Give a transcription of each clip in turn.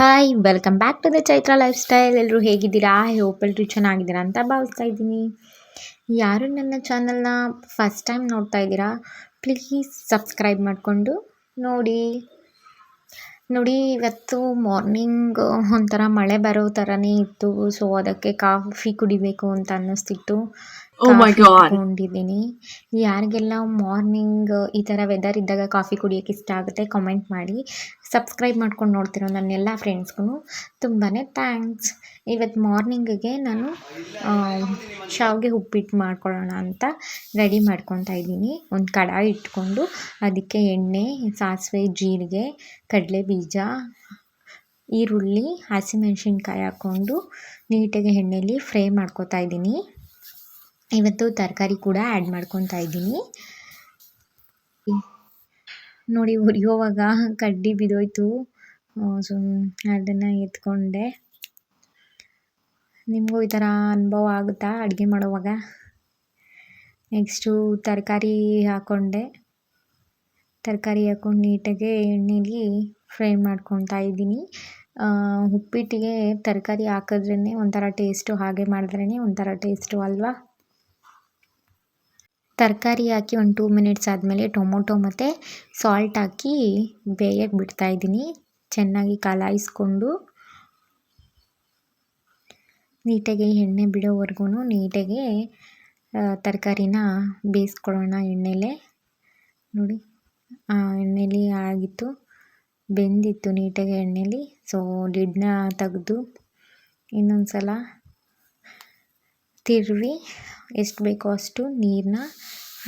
Hi welcome back to the Chaitra life style ಎಲ್ಲರೂ ಹೇಗಿದ್ದೀರಾ hope ಎಲ್ಲರೂ ಚೆನ್ನಾಗಿದ್ದೀರಾ ಅಂತ ಭಾವಿಸ್ತಾ ಇದ್ದೀನಿ. ಯಾರು ನನ್ನ ಚಾನಲ್ನ ಫಸ್ಟ್ ಟೈಮ್ ನೋಡ್ತಾ ಇದ್ದೀರಾ ಪ್ಲೀಸ್ ಸಬ್ಸ್ಕ್ರೈಬ್ ಮಾಡಿಕೊಂಡು ನೋಡಿ. ನೋಡಿ, ಇವತ್ತು ಮಾರ್ನಿಂಗ್ ಒಂಥರ ಮಳೆ ಬರೋ ಥರನೇ ಇತ್ತು. ಸೊ ಅದಕ್ಕೆ ಕಾಫಿ ಕುಡಿಬೇಕು ಅಂತ ಅನ್ನಿಸ್ತಿತ್ತು. Oh ಮೈ ಕಾಫಿ ಯಾರಿಗೆಲ್ಲ ಮಾರ್ನಿಂಗ್ ಈ ಥರ ವೆದರ್ ಇದ್ದಾಗ ಕಾಫಿ ಕುಡಿಯೋಕ್ಕೆ ಇಷ್ಟ ಆಗುತ್ತೆ ಕಾಮೆಂಟ್ ಮಾಡಿ. ಸಬ್ಸ್ಕ್ರೈಬ್ ಮಾಡ್ಕೊಂಡು ನೋಡ್ತಿರೋ ನನ್ನ ಎಲ್ಲ ಫ್ರೆಂಡ್ಸ್ಗೂ ತುಂಬಾ ಥ್ಯಾಂಕ್ಸ್ ಇವತ್ತು ಮಾರ್ನಿಂಗಿಗೆ ನಾನು ಶಾವ್ಗೆ ಉಪ್ಪಿಟ್ಟು ಮಾಡ್ಕೊಳ್ಳೋಣ ಅಂತ ರೆಡಿ ಮಾಡ್ಕೊತಾ ಇದ್ದೀನಿ. ಒಂದು ಕಡಾಯಿ ಇಟ್ಕೊಂಡು ಅದಕ್ಕೆ ಎಣ್ಣೆ ಸಾಸಿವೆ ಜೀರಿಗೆ ಕಡಲೆ ಬೀಜ ಈರುಳ್ಳಿ ಹಸಿಮೆಣಸಿನ್ಕಾಯಿ ಹಾಕ್ಕೊಂಡು ನೀಟಾಗಿ ಎಣ್ಣೆಲಿ ಫ್ರೈ ಮಾಡ್ಕೊತಾ ಇದ್ದೀನಿ. ಇವತ್ತು ತರಕಾರಿ ಕೂಡ ಆ್ಯಡ್ ಮಾಡ್ಕೊತಾ ಇದ್ದೀನಿ. ನೋಡಿ, ಉರಿಯೋವಾಗ ಕಡ್ಡಿ ಬಿದ್ದೋಯ್ತು. ಸೊ, ಅದನ್ನು ಎತ್ಕೊಂಡೆ. ನಿಮಗೂ ಈ ಥರ ಅನುಭವ ಆಗುತ್ತಾ ಅಡುಗೆ ಮಾಡೋವಾಗ? ನೆಕ್ಸ್ಟು ತರಕಾರಿ ಹಾಕ್ಕೊಂಡೆ ತರಕಾರಿ ಹಾಕ್ಕೊಂಡು ನೀಟಾಗಿ ಎಣ್ಣೆಲಿ ಫ್ರೈ ಮಾಡ್ಕೊತಾ ಇದ್ದೀನಿ. ಉಪ್ಪಿಟ್ಟಿಗೆ ತರಕಾರಿ ಹಾಕಿದ್ರೇ ಒಂಥರ ಟೇಸ್ಟು ಹಾಗೆ ಮಾಡಿದ್ರೇ ಒಂಥರ ಟೇಸ್ಟು ಅಲ್ವಾ? ತರಕಾರಿ ಹಾಕಿ ಒಂದು ಟೂ ಮಿನಿಟ್ಸ್ ಆದಮೇಲೆ ಟೊಮೊಟೊ ಮತ್ತು ಸಾಲ್ಟ್ ಹಾಕಿ ಬೇಯಕ್ಕೆ ಬಿಡ್ತಾ ಇದ್ದೀನಿ. ಚೆನ್ನಾಗಿ ಕಲಾಯಿಸ್ಕೊಂಡು ನೀಟಾಗಿ ಎಣ್ಣೆ ಬಿಡೋವರೆಗೂ ನೀಟಾಗಿ ತರಕಾರಿನ ಬೇಯಿಸ್ಕೊಳ್ಳೋಣ ಎಣ್ಣೆಲೆ. ನೋಡಿ ಎಣ್ಣೆಲಿ ಆಗಿತ್ತು, ಬೆಂದಿತ್ತು ನೀಟಾಗಿ ಎಣ್ಣೆಲಿ. ಸೊ ಲಿಡ್ನ ತೆಗೆದು ಇನ್ನೊಂದು ಸಲ ತಿರುವಿ. ಎಷ್ಟು ಬೇಕೋ ಅಷ್ಟು ನೀರನ್ನ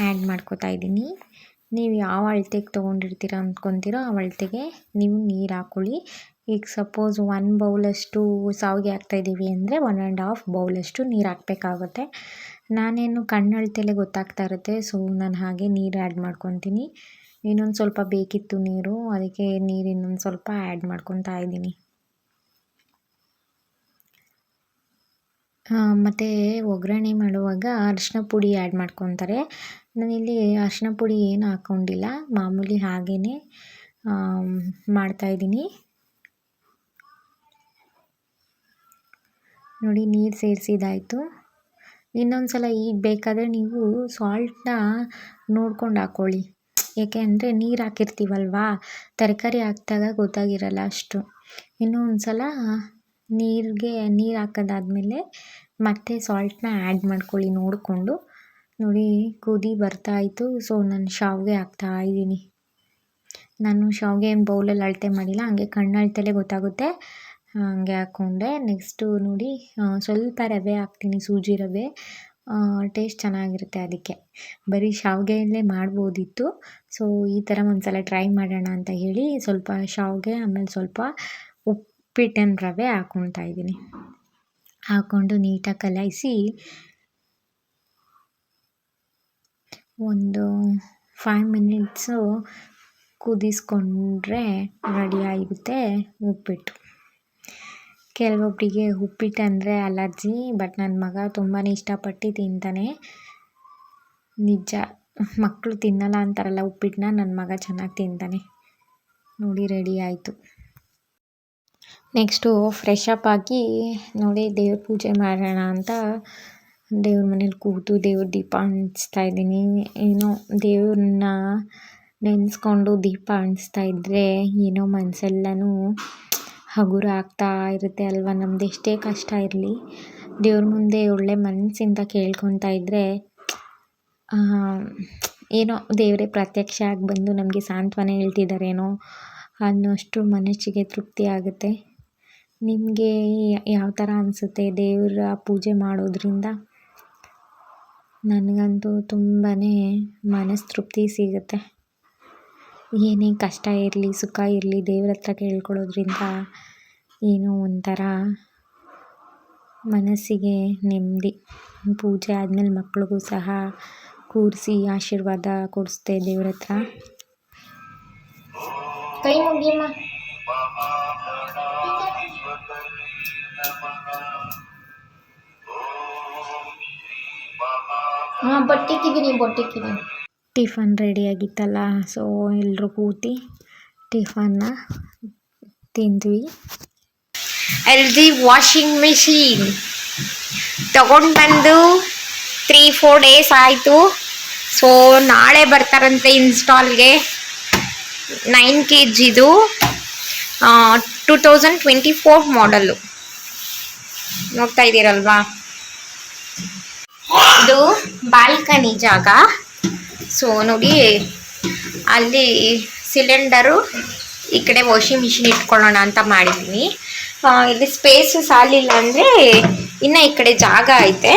ಆ್ಯಡ್ ಮಾಡ್ಕೋತಾ ಇದ್ದೀನಿ. ನೀವು ಯಾವ ಅಳತೆಗೆ ತೊಗೊಂಡಿರ್ತೀರ ಅಂದ್ಕೊತೀರೋ ಆ ಅಳತೆಗೆ ನೀವು ನೀರು ಹಾಕ್ಕೊಳ್ಳಿ ಈಗ ಸಪೋಸ್ ಒನ್ ಬೌಲಷ್ಟು ಶಾವಿಗೆ ಹಾಕ್ತಾಯಿದ್ದೀವಿ ಅಂದರೆ ಒನ್ ಆ್ಯಂಡ್ ಹಾಫ್ ಬೌಲಷ್ಟು ನೀರು ಹಾಕಬೇಕಾಗುತ್ತೆ. ನಾನೇನು ಕಣ್ಣಳತೆಲೇ ಗೊತ್ತಾಗ್ತಾ ಇರುತ್ತೆ ಸೊ ನಾನು ಹಾಗೆ ನೀರು ಆ್ಯಡ್ ಮಾಡ್ಕೊತೀನಿ. ಇನ್ನೊಂದು ಸ್ವಲ್ಪ ಬೇಕಿತ್ತು ನೀರು, ಅದಕ್ಕೆ ನೀರು ಇನ್ನೊಂದು ಸ್ವಲ್ಪ ಆ್ಯಡ್ ಮಾಡ್ಕೊತಾ ಇದ್ದೀನಿ ಮತ್ತು ಒಗ್ಗರಣೆ ಮಾಡುವಾಗ ಅರಿಶಿನ ಪುಡಿ ಆ್ಯಡ್ ಮಾಡ್ಕೊತಾರೆ. ನಾನಿಲ್ಲಿ ಅರಿಶಿನ ಪುಡಿ ಏನು ಹಾಕ್ಕೊಂಡಿಲ್ಲ ಮಾಮೂಲಿ ಹಾಗೇ ಮಾಡ್ತಾಯಿದ್ದೀನಿ ನೋಡಿ, ನೀರು ಸೇರಿಸಿದಾಯಿತು. ಇನ್ನೊಂದು ಸಲ ಈಗ ಬೇಕಾದರೆ ನೀವು ಸಾಲ್ಟನ್ನ ನೋಡ್ಕೊಂಡು ಹಾಕ್ಕೊಳ್ಳಿ ಏಕೆ ಅಂದರೆ ನೀರು ಹಾಕಿರ್ತೀವಲ್ವಾ? ತರಕಾರಿ ಹಾಕಿದಾಗ ಗೊತ್ತಾಗಿರಲ್ಲ ಅಷ್ಟು. ಇನ್ನೂ ಒಂದು ಸಲ ನೀರಿಗೆ ನೀರು ಹಾಕೋದಾದ್ಮೇಲೆ ಮತ್ತೆ ಸಾಲ್ಟನ್ನ ಆ್ಯಡ್ ಮಾಡ್ಕೊಳ್ಳಿ ನೋಡಿಕೊಂಡು. ನೋಡಿ, ಕುದಿ ಬರ್ತಾಯಿತ್ತು ಸೊ ನಾನು ಶಾವಿಗೆ ಹಾಕ್ತಾ ಇದ್ದೀನಿ. ನಾನು ಶಾವಿಗೆ ಏನು ಬೌಲಲ್ಲಿ ಅಳತೆ ಮಾಡಿಲ್ಲ, ಹಂಗೆ ಕಣ್ಣಳತೆಲೇ ಗೊತ್ತಾಗುತ್ತೆ. ಹಂಗೆ ಹಾಕ್ಕೊಂಡೆ ನೆಕ್ಸ್ಟು ನೋಡಿ ಸ್ವಲ್ಪ ರವೆ ಹಾಕ್ತೀನಿ, ಸೂಜಿ ರವೆ. ಟೇಸ್ಟ್ ಚೆನ್ನಾಗಿರುತ್ತೆ ಅದಕ್ಕೆ. ಬರೀ ಶಾವಿಗೆಯಲ್ಲೇ ಮಾಡ್ಬೋದಿತ್ತು. ಸೊ ಈ ಥರ ಒಂದು ಸಲ ಟ್ರೈ ಮಾಡೋಣ ಅಂತ ಹೇಳಿ ಸ್ವಲ್ಪ ಶಾವಿಗೆ, ಆಮೇಲೆ ಸ್ವಲ್ಪ ಉಪ್ಪಿಟ್ಟಿನ ರವೆ ಹಾಕ್ಕೊಳ್ತಾ ಇದ್ದೀನಿ. ಹಾಕ್ಕೊಂಡು ನೀಟಾಗಿ ಕಲಾಯಿಸಿ ಒಂದು ಫೈವ್ ಮಿನಿಟ್ಸು ಕುದಿಸ್ಕೊಂಡ್ರೆ ರೆಡಿ ಆಗುತ್ತೆ ಉಪ್ಪಿಟ್ಟು. ಕೆಲವೊಬ್ಬರಿಗೆ ಉಪ್ಪಿಟ್ಟು ಅಂದರೆ ಅಲರ್ಜಿ ಬಟ್ ನನ್ನ ಮಗ ತುಂಬಾ ಇಷ್ಟಪಟ್ಟು ತಿಂತಾನೆ. ನಿಜ ಮಕ್ಕಳು ತಿನ್ನಲ್ಲ ಅಂತಾರಲ್ಲ ಉಪ್ಪಿಟ್ಟನ್ನ ನನ್ನ ಮಗ ಚೆನ್ನಾಗಿ ತಿಂತಾನೆ. ನೋಡಿ ರೆಡಿ ಆಯಿತು. ನೆಕ್ಸ್ಟು ಫ್ರೆಶ್ ಅಪ್ ಆಗಿ ನೋಡಿ ದೇವ್ರ ಪೂಜೆ ಮಾಡೋಣ ಅಂತ ದೇವ್ರ ಮನೇಲಿ ಕೂತು ದೇವ್ರ ದೀಪ ಅಣಿಸ್ತಾ ಇದ್ದೀನಿ. ಏನೋ ದೇವ್ರನ್ನ ನೆನೆಸ್ಕೊಂಡು ದೀಪ ಅಣಿಸ್ತಾ ಇದ್ದರೆ ಏನೋ ಮನಸ್ಸೆಲ್ಲನೂ ಹಗುರ ಆಗ್ತಾ ಇರುತ್ತೆ ಅಲ್ವಾ? ನಮ್ದು ಎಷ್ಟೇ ಕಷ್ಟ ಇರಲಿ. ದೇವ್ರ ಮುಂದೆ ಒಳ್ಳೆ ಮನಸ್ಸಿಂದ ಕೇಳ್ಕೊತಾ ಇದ್ದರೆ ಏನೋ ದೇವರೇ ಪ್ರತ್ಯಕ್ಷ ಆಗಿ ಬಂದು ನಮಗೆ ಸಾಂತ್ವನ ಹೇಳ್ತಿದ್ದಾರೇನೋ ಅನ್ನೋಷ್ಟು ಮನಸ್ಸಿಗೆ ತೃಪ್ತಿ ಆಗುತ್ತೆ. ನಿಮಗೆ ಯಾವ ಥರ ಅನಿಸುತ್ತೆ ದೇವರ ಪೂಜೆ ಮಾಡೋದ್ರಿಂದ? ನನಗಂತೂ ತುಂಬಾ ಮನಸ್ಸು ತೃಪ್ತಿ ಸಿಗುತ್ತೆ. ಏನೇ ಕಷ್ಟ ಇರಲಿ, ಸುಖ ಇರಲಿ, ದೇವ್ರ ಹತ್ರ ಕೇಳ್ಕೊಳ್ಳೋದ್ರಿಂದ ಏನೋ ಒಂಥರ ಮನಸ್ಸಿಗೆ ನೆಮ್ಮದಿ. ಪೂಜೆ ಆದಮೇಲೆ ಮಕ್ಳಿಗೂ ಸಹ ಕೂರಿಸಿ ಆಶೀರ್ವಾದ ಕೊಡಿಸ್ದೆ ದೇವ್ರ ಹತ್ರ. ಕೈ ಮುಗಿಯಮ್ಮ. ಹಾಂ ಬಟ್ಟಿಕ್ಕಿದ್ದೀನಿ ಟಿಫನ್ ಟಿಫನ್ ರೆಡಿಯಾಗಿತ್ತಲ್ಲ ಸೊ ಎಲ್ಲರೂ ಕೂತಿ ಟಿಫನ್ನ ತಿಂದ್ವಿ. ಎಲ್ ಜಿ ವಾಷಿಂಗ್ ಮಿಷಿನ್ ತಗೊಂಡು ಬಂದು ತ್ರೀ ಫೋರ್ ಡೇಸ್ ಆಯಿತು. ಸೊ ನಾಳೆ ಬರ್ತಾರಂತೆ ಇನ್ಸ್ಟಾಲ್ಗೆ ನೈನ್ ಕೆ ಜಿದು ಟೂ ತೌಸಂಡ್ ಟ್ವೆಂಟಿ ಫೋರ್ ಮಾಡಲ್ಲು ನೋಡ್ತಾ ಇದ್ದೀರಲ್ವಾ ಇದು ಬಾಲ್ಕನಿ ಜಾಗ. ಸೊ ನೋಡಿ, ಅಲ್ಲಿ ಸಿಲಿಂಡರು ಈ ಕಡೆ ವಾಷಿಂಗ್ ಮಿಷಿನ್ ಇಟ್ಕೊಳ್ಳೋಣ ಅಂತ ಮಾಡಿದ್ದೀನಿ ಇಲ್ಲಿ ಸ್ಪೇಸ್ ಸಾಲಿಲ್ಲ ಅಂದರೆ ಇನ್ನು ಈ ಕಡೆ ಜಾಗ ಐತೆ.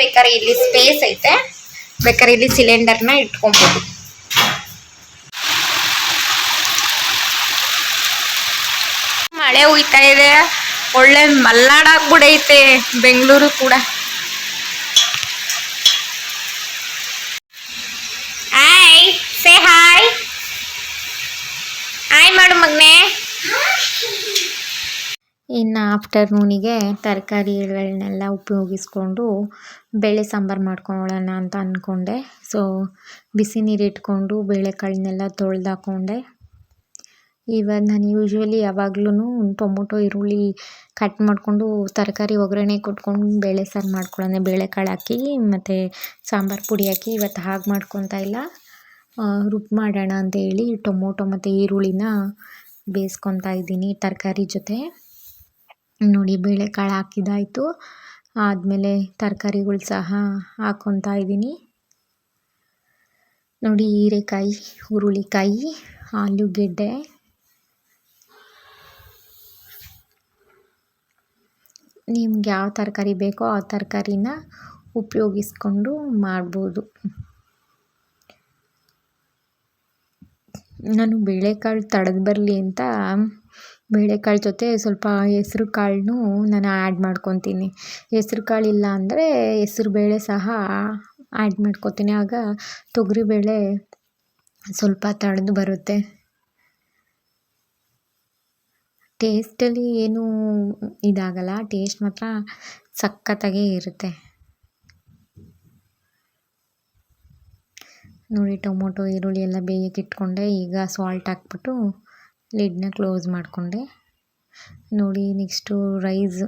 ಬೇಕಾದ್ರೆ ಇಲ್ಲಿ ಸ್ಪೇಸ್ ಐತೆ. ಬೇಕಾದ್ರೆ ಇಲ್ಲಿ ಸಿಲಿಂಡರ್ನ ಇಟ್ಕೊಬೋದು. ಮಳೆ ಇದೆ. ಒಳ್ಳೆ ಮಲ್ನಾಡಾಗ್ಬಿಡೈತೆ ಬೆಂಗಳೂರು ಕೂಡ. ಹಾಯ್ ಸೇ ಹಾಯ್ ಹಾಯ್ ಮಾಡು ಮಗನೇ. ಇನ್ನು ಆಫ್ಟರ್ನೂನಿಗೆ ತರಕಾರಿಗಳನ್ನೆಲ್ಲ ಉಪಯೋಗಿಸ್ಕೊಂಡು ಬೇಳೆ ಸಾಂಬಾರು ಮಾಡ್ಕೊಳ್ಳೋಣ ಅಂತ ಅಂದ್ಕೊಂಡೆ ಸೊ ಬಿಸಿ ನೀರು ಇಟ್ಕೊಂಡು ಬೇಳೆಕಾಳನ್ನೆಲ್ಲ ತೊಳೆದಾಕೊಂಡೆ. ಇವಾಗ ನಾನು ಯೂಶ್ವಲಿ ಯಾವಾಗ್ಲೂ ಟೊಮೊಟೊ, ಈರುಳ್ಳಿ ಕಟ್ ಮಾಡಿಕೊಂಡು ತರಕಾರಿ ಒಗ್ಗರಣೆ ಕೊಟ್ಕೊಂಡು ಬೇಳೆ ಸಾರು ಮಾಡ್ಕೊಳ್ಳೋಣ. ಬೇಳೆಕಾಳು ಹಾಕಿ ಮತ್ತು ಸಾಂಬಾರು ಪುಡಿ ಹಾಕಿ ಇವತ್ತು ಹಾಗೆ ಮಾಡ್ಕೊತಾ ಇಲ್ಲ. ರುಬ್ಬಿ ಮಾಡೋಣ ಅಂತೇಳಿ ಟೊಮೊಟೊ ಮತ್ತು ಈರುಳ್ಳಿನ ಬೇಯಿಸ್ಕೊತಾ ಇದ್ದೀನಿ ತರಕಾರಿ ಜೊತೆ. ನೋಡಿ ಬೇಳೆಕಾಳು ಹಾಕಿದಾಯಿತು ಆದಮೇಲೆ ತರಕಾರಿಗಳು ಸಹ ಹಾಕ್ಕೊತಾ ಇದ್ದೀನಿ. ನೋಡಿ ಹೀರೆಕಾಯಿ, ಹುರುಳಿಕಾಯಿ, ಆಲೂಗೆಡ್ಡೆ. ನಿಮ್ಗೆ ಯಾವ ತರಕಾರಿ ಬೇಕೋ ಆ ತರಕಾರಿನ ಉಪಯೋಗಿಸ್ಕೊಂಡು ಮಾಡ್ಬೋದು. ನಾನು ಬೇಳೆಕಾಳು ತಡೆದು ಬರಲಿ ಅಂತ ಬೇಳೆಕಾಳು ಜೊತೆ ಸ್ವಲ್ಪ ಹೆಸ್ರು ಕಾಳನ್ನೂ ನಾನು ಆ್ಯಡ್ ಮಾಡ್ಕೊತೀನಿ. ಹೆಸ್ರು ಕಾಳು ಇಲ್ಲ ಅಂದರೆ ಹೆಸ್ರು ಬೇಳೆ ಸಹ ಆ್ಯಡ್ ಮಾಡ್ಕೊತೀನಿ. ಆಗ ತೊಗರಿಬೇಳೆ ಸ್ವಲ್ಪ ತಡೆದು ಬರುತ್ತೆ. ಟೇಸ್ಟಲ್ಲಿ ಏನೂ ಇದಾಗಲ್ಲ, ಟೇಸ್ಟ್ ಮಾತ್ರ ಸಖತ್ತಾಗೇ ಇರುತ್ತೆ. ನೋಡಿ, ಟೊಮೊಟೊ, ಈರುಳ್ಳಿ ಎಲ್ಲ ಬೇಯಕ್ಕೆ ಇಟ್ಕೊಂಡೆ, ಈಗ ಸಾಲ್ಟ್ ಹಾಕ್ಬಿಟ್ಟು ಲಿಡ್ನ ಕ್ಲೋಸ್ ಮಾಡಿಕೊಂಡೆ. ನೋಡಿ, ನೆಕ್ಸ್ಟು ರೈಸ್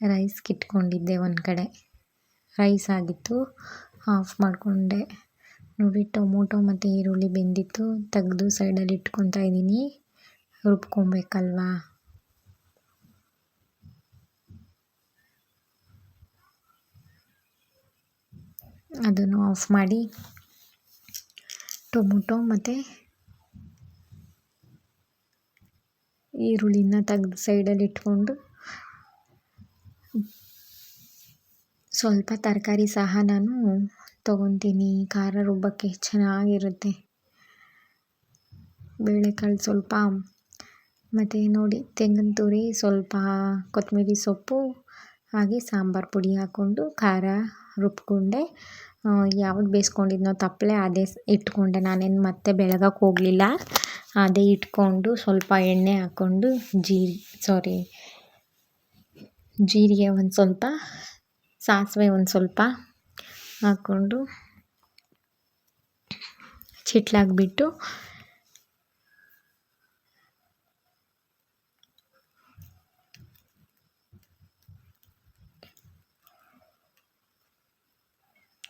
ರೈಸ್ ಕಿಟ್ಕೊಂಡಿದ್ದೆ ಒಂದು ಕಡೆ. ರೈಸ್ ಆಗಿತ್ತು ಆಫ್ ಮಾಡಿಕೊಂಡೆ. ನೋಡಿ, ಟೊಮೊಟೊ ಮತ್ತು ಈರುಳ್ಳಿ ಬೆಂದಿತ್ತು, ತೆಗೆದು ಸೈಡಲ್ಲಿ ಇಟ್ಕೊತಾ ಇದ್ದೀನಿ. ರುಬ್ಕೊಬೇಕಲ್ವಾ? ಅದನ್ನು ಆಫ್ ಮಾಡಿ ಟೊಮೊಟೊ ಮತ್ತು ಈರುಳ್ಳಿನ ತೆಗೆದು ಸೈಡಲ್ಲಿ ಇಟ್ಕೊಂಡು ಸ್ವಲ್ಪ ತರಕಾರಿ ಸಹ ನಾನು ತೊಗೊತೀನಿ. ಖಾರ ರುಬ್ಬಕ್ಕೆ ಚೆನ್ನಾಗಿರುತ್ತೆ. ಬೇಳೆಕಾಳು ಸ್ವಲ್ಪ ಮತ್ತು ನೋಡಿ, ತೆಂಗಿನ ತುರಿ, ಸ್ವಲ್ಪ ಕೊತ್ತಂಬರಿ ಸೊಪ್ಪು, ಹಾಗೆ ಸಾಂಬಾರು ಪುಡಿ ಹಾಕ್ಕೊಂಡು ಖಾರ ರುಬ್ಕೊಂಡೆ. ಯಾವ್ದು ಬೇಯಿಸ್ಕೊಂಡಿದ್ನೋ ತಪ್ಪಲೆ ಅದೇ ಇಟ್ಕೊಂಡೆ. ನಾನೇನು ಮತ್ತೆ ಬೆಳಗಕ್ಕೆ ಹೋಗಲಿಲ್ಲ. ಅದೇ ಇಟ್ಕೊಂಡು ಸ್ವಲ್ಪ ಎಣ್ಣೆ ಹಾಕ್ಕೊಂಡು ಜೀರಿ ಸಾರಿ ಜೀರಿಗೆ ಒಂದು ಸ್ವಲ್ಪ, ಸಾಸಿವೆ ಒಂದು ಸ್ವಲ್ಪ ಹಾಕ್ಕೊಂಡು ಚಿಟ್ಲಾಗ್ಬಿಟ್ಟು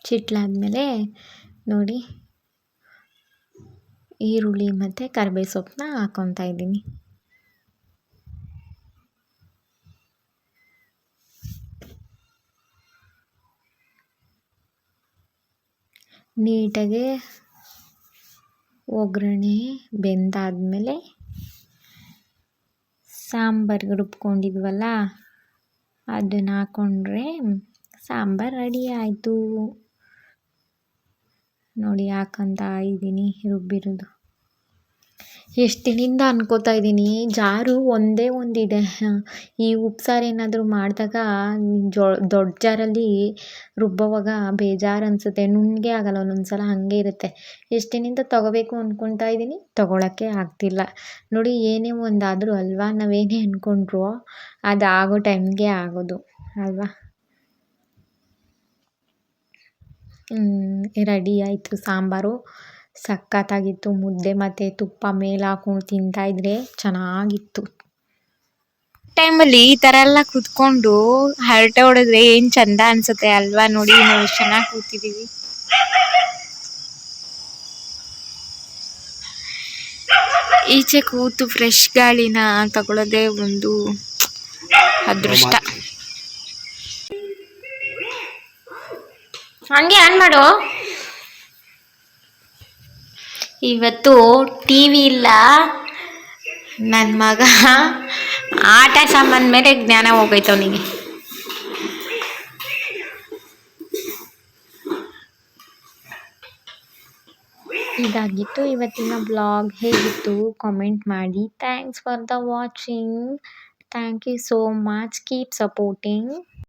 ಚಿಟ್ಲಾದ್ಮೇಲೆ ನೋಡಿ ಈರುಳ್ಳಿ ಮತ್ತು ಕರ್ಬೇವು ಸೊಪ್ಪನ್ನ ಹಾಕ್ಕೊತಾ ಇದ್ದೀನಿ. ನೀಟಾಗಿ ಒಗ್ಗರಣೆ ಬೆಂದಾದಮೇಲೆ ಸಾಂಬಾರ್ಗೆ ರುಬ್ಕೊಂಡಿದ್ವಲ್ಲ, ಅದನ್ನು ಹಾಕ್ಕೊಂಡ್ರೆ ಸಾಂಬಾರು ರೆಡಿ ಆಯಿತು. ನೋಡಿ ಯಾಕಂತ ಇದ್ದೀನಿ ರುಬ್ಬಿರೋದು. ಎಷ್ಟು ದಿನದಿಂದ ಅನ್ಕೋತಾ ಇದ್ದೀನಿ, ಜಾರು ಒಂದೇ ಒಂದಿದೆ. ಈ ಉಪ್ಸಾರು ಏನಾದರೂ ಮಾಡಿದಾಗ ಜೊ, ದೊಡ್ಡ ಜಾರಲ್ಲಿ ರುಬ್ಬೋವಾಗ ಬೇಜಾರು ಅನಿಸುತ್ತೆ ನುಣ್ಣಗೆ ಆಗಲ್ಲ ಒಂದೊಂದು ಸಲ ಹಾಗೆ ಇರುತ್ತೆ. ಎಷ್ಟು ದಿನದಿಂದ ತೊಗೋಬೇಕು ಅಂದ್ಕೊತಾ ಇದ್ದೀನಿ, ತೊಗೊಳಕ್ಕೆ ಆಗ್ತಿಲ್ಲ. ನೋಡಿ ಏನೇ ಒಂದಾದರೂ ಅಲ್ವಾ, ನಾವೇನೇ ಅಂದ್ಕೊಂಡ್ರು ಅದು ಆಗೋ ಟೈಮ್ಗೆ ಆಗೋದು, ಅಲ್ವಾ? ರೆಡಿ ಆಯಿತು ಸಾಂಬಾರು. ಸಖತ್ತಾಗಿತ್ತು ಮುದ್ದೆ ಮತ್ತು ತುಪ್ಪ ಮೇಲೆ ಹಾಕೊಂಡು ತಿಂತಾಯಿದ್ರೆ ಚೆನ್ನಾಗಿತ್ತು. ಟೈಮಲ್ಲಿ ಈ ಥರ ಎಲ್ಲ ಕೂತ್ಕೊಂಡು ಹರಟೆ ಹೊಡೆದ್ರೆ ಏನು ಚಂದ ಅನಿಸುತ್ತೆ ಅಲ್ವಾ? ನೋಡಿ ನಾವು ಚೆನ್ನಾಗಿ ಕೂತಿದ್ದೀವಿ ಈಚೆ ಕೂತು ಫ್ರೆಶ್ ಗಾಳಿನ ತಗೊಳ್ಳೋದೇ ಒಂದು ಅದೃಷ್ಟ. ಹಂಗೆ ಆನ್ ಮಾಡು. ಇವತ್ತು ಟಿ ವಿ ಇಲ್ಲ. ನನ್ನ ಮಗ ಆಟ ಸಾಮಾನು ಮೇಲೆ ಜ್ಞಾನ ಹೋಗೈತೆ ಅವನಿಗೆ. ಇದಾಗಿತ್ತು ಇವತ್ತಿನ ಬ್ಲಾಗ್ ಹೇಗಿತ್ತು? ಕಾಮೆಂಟ್ ಮಾಡಿ. Thanks for the watching thank you so much keep supporting